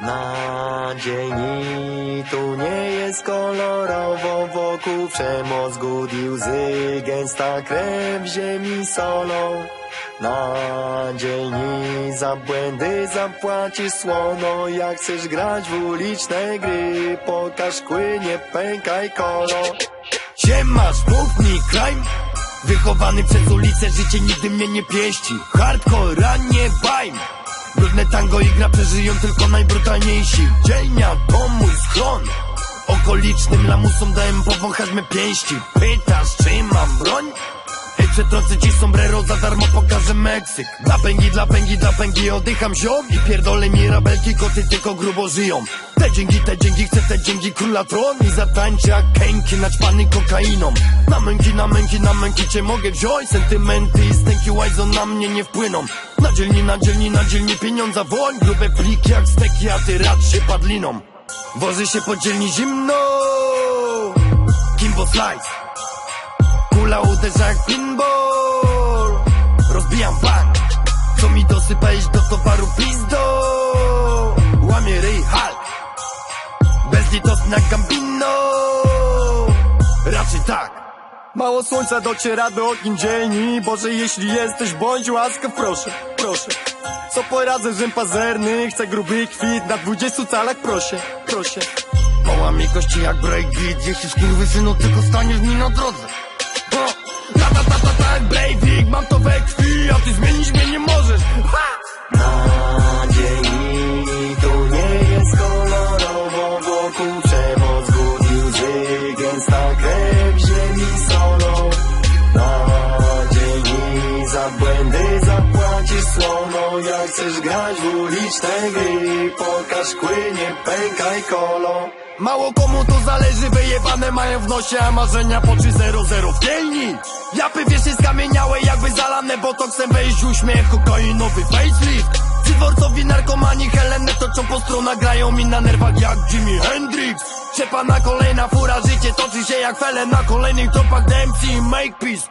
Na dzień tu nie jest kolorowo Wokół przemoc, gudi łzy Gęsta krew ziemi solą. Na dzień za błędy zapłacisz słono Jak chcesz grać w uliczne gry Pokaż kły, nie pękaj kolo. Siemasz, mów mi, crime Wychowany przez ulicę, życie nigdy mnie nie pieści. Hardcore, nie bajm Brudne tango i gra przeżyją tylko najbrutalniejsi. Dzielnia to mój schron Okolicznym lamusom dałem powąchać me pięści. Pytasz, czy mam broń? Przetrącę ci sombrero, za darmo pokażę Meksyk. Dla pęgi, dla pęgi, dla pęgi oddycham ziom I pierdolę mirabelki, koty tylko grubo żyją. Te dzięki, te dzięki, chcę te dzięki króla tron I zatańczę kęki naćpany kokainą. Na męki, na męki, na męki cię mogę wziąć Sentymenty i stęki łajzo na mnie nie wpłyną. Na dzielni, na dzielni, na dzielni pieniądza woń Grube pliki jak steki, a ty rad się padliną. Woży się po dzielni zimno. Kimbo Slice Kula uderza jak pinball. Rozbijam bank Co mi dosypa iść do towaru pizdo. Łamie ryj Hulk Bezlitosna Gambino. Raczej tak. Mało słońca dociera do okien dzielni. Boże, jeśli jesteś, bądź łaskaw, proszę, proszę. Co poradzę, że pazerny? Chcę gruby kwit na 20 calach, proszę, proszę. Mała mi kości jak breakbeat Jeśli skurwysynu tylko staniesz mi na drodze jak Breivik Mam to we krwi, a ty zmienić mnie nie możesz. Ha! Na dzień tu nie jest kolorowo Wokół przemoc, gudi łzy Gęsta krew ziemi solą. Na dzień za błędy zapłacisz słono. Jak chcesz grać w uliczne gry Pokaż kły, nie pękaj kolo Mało komu to zależy, wyjebane mają w nosie, a marzenia po 3-0-0 w dzielni. Japy wiesz jest skamieniałe, jakby zalane botoksem, wejść uśmiech, kokainowy facelift. Ci dworcowi narkomani Helenę toczą po stronach, grają mi na nerwach jak Jimi Hendrix. Czepana kolejna fura, życie toczy się jak fele na kolejnych topach DMC i Make Peace.